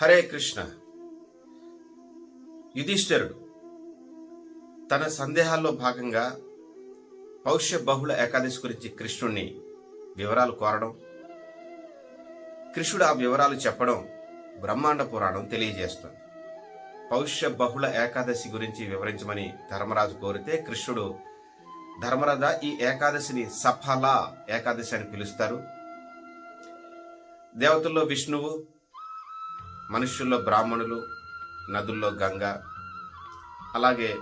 హరే కృష్ణ. యుధిష్ఠరుడు తన సందేహాల్లో భాగంగా పౌష్య బహుళ ఏకాదశి గురించి కృష్ణుణ్ణి వివరాలు కోరడం కృష్ణుడు ఆ వివరాలు చెప్పడం బ్రహ్మాండ పురాణం తెలియజేస్తుంది. పౌష్య బహుళ ఏకాదశి గురించి వివరించమని ధర్మరాజు కోరితే కృష్ణుడు ధర్మరాజ ఈ ఏకాదశిని సఫల ఏకాదశి అని పిలుస్తారు. దేవతల్లో విష్ణువు మనుష్యుల్లో బ్రాహ్మణులు నదుల్లో గంగ అలాగే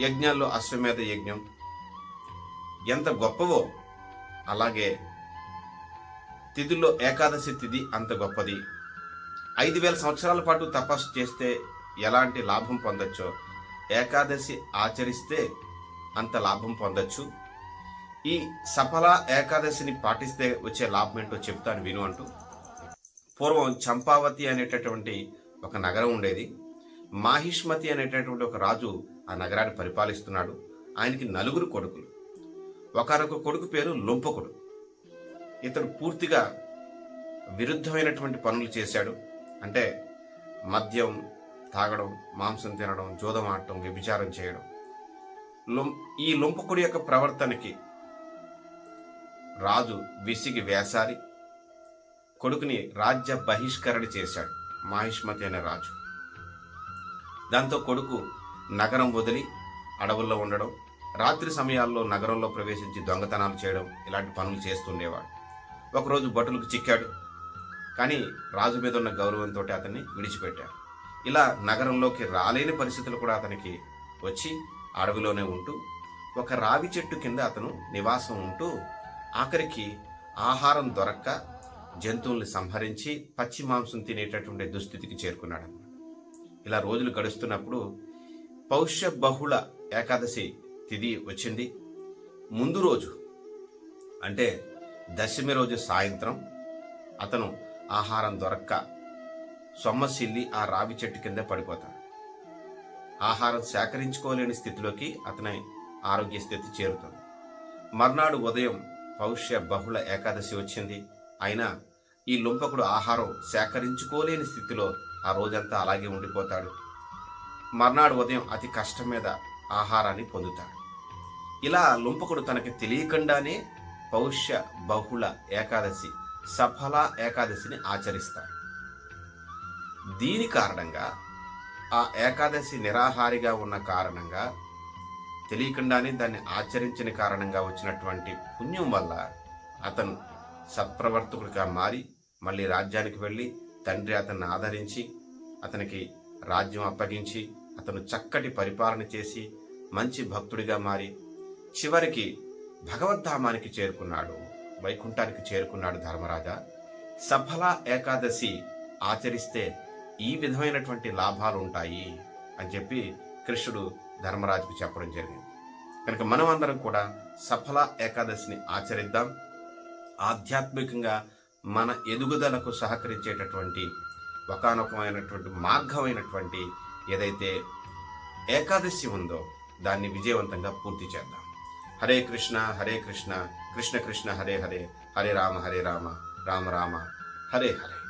యజ్ఞాల్లో అశ్వమేధ యజ్ఞం. ఎంత గొప్పవో అలాగే తిథుల్లో ఏకాదశి తిథి అంత గొప్పది. ఐదు వేల సంవత్సరాల పాటు తపస్సు చేస్తే ఎలాంటి లాభం పొందొచ్చో ఏకాదశి ఆచరిస్తే అంత లాభం పొందొచ్చు. ఈ సఫల ఏకాదశిని పాటిస్తే వచ్చే లాభం ఏంటో చెప్తాను విను అంటూ. పూర్వం చంపావతి అనేటటువంటి ఒక నగరం ఉండేది. మాహిష్మతి అనేటటువంటి ఒక రాజు ఆ నగరాన్ని పరిపాలిస్తున్నాడు. ఆయనకి నలుగురు కొడుకులు. ఒకరొక కొడుకు పేరు లొంపకుడు. ఇతడు పూర్తిగా విరుద్ధమైనటువంటి పనులు చేశాడు. అంటే మద్యం తాగడం మాంసం తినడం జోదం ఆడటం వ్యభిచారం చేయడం. లొం ఈ లొంపకుడి యొక్క ప్రవర్తనకి రాజు విసిగి వేసారి కొడుకుని రాజ్య బహిష్కరణ చేశాడు మాహిష్మతి అనే రాజు. దాంతో కొడుకు నగరం వదిలి అడవుల్లో ఉండడం రాత్రి సమయాల్లో నగరంలో ప్రవేశించి దొంగతనాలు చేయడం ఇలాంటి పనులు చేస్తుండేవాడు. ఒకరోజు భటులకు చిక్కాడు. కానీ రాజు మీద ఉన్న గౌరవంతో అతన్ని విడిచిపెట్టాడు. ఇలా నగరంలోకి రాలేని పరిస్థితులు కూడా అతనికి వచ్చి అడవిలోనే ఉంటూ ఒక రావి చెట్టు కింద అతను నివాసం ఉంటూ ఆఖరికి ఆహారం దొరక్క జంతువుల్ని సంహరించి పచ్చి మాంసం తినేటటువంటి దుస్థితికి చేరుకున్నాడు. ఇలా రోజులు గడుస్తున్నప్పుడు పౌష్య బహుళ ఏకాదశి తిథి వచ్చింది. ముందు రోజు అంటే దశమి రోజు సాయంత్రం అతను ఆహారం దొరక్క సొమ్మసిల్లి ఆ రావి చెట్టు కింద పడిపోతాడు. ఆహారం సేకరించుకోలేని స్థితిలోకి అతని ఆరోగ్య స్థితి చేరుతుంది. మర్నాడు ఉదయం పౌష్య బహుళ ఏకాదశి వచ్చింది. అయినా ఈ లుంపకుడు ఆహారం సేకరించుకోలేని స్థితిలో ఆ రోజంతా అలాగే ఉండిపోతాడు. మర్నాడు ఉదయం అతి కష్టం మీద ఆహారాన్ని పొందుతాడు. ఇలా లుంపకుడు తనకి తెలియకుండానే పౌష్య బహుళ ఏకాదశి సఫల ఏకాదశిని ఆచరిస్తాడు. దీని కారణంగా ఆ ఏకాదశి నిరాహారిగా ఉన్న కారణంగా తెలియకుండానే దాన్ని ఆచరించిన కారణంగా వచ్చినటువంటి పుణ్యం వల్ల అతను సత్ప్రవర్తకుడిగా మారి మళ్ళీ రాజ్యానికి వెళ్ళి తండ్రి అతన్ని ఆదరించి అతనికి రాజ్యం అప్పగించి అతను చక్కటి పరిపాలన చేసి మంచి భక్తుడిగా మారి చివరికి భగవద్ధామానికి చేరుకున్నాడు వైకుంఠానికి చేరుకున్నాడు ధర్మరాజా. సఫల ఏకాదశి ఆచరిస్తే ఈ విధమైనటువంటి లాభాలు ఉంటాయి అని చెప్పి కృష్ణుడు ధర్మరాజుకు చెప్పడం జరిగింది. కనుక మనం అందరం కూడా సఫల ఏకాదశిని ఆచరిద్దాం. ఆధ్యాత్మికంగా మన ఎదుగుదలకు సహకరించేటటువంటి ఒకనొకమైనటువంటి మార్గమైనటువంటి ఏదైతే ఏకాదశి ఉందో దాన్ని విజయవంతంగా పూర్తి చేద్దాం. హరే కృష్ణ హరే కృష్ణ కృష్ణ కృష్ణ హరే హరే హరే రామ హరే రామ రామ రామ హరే హరే.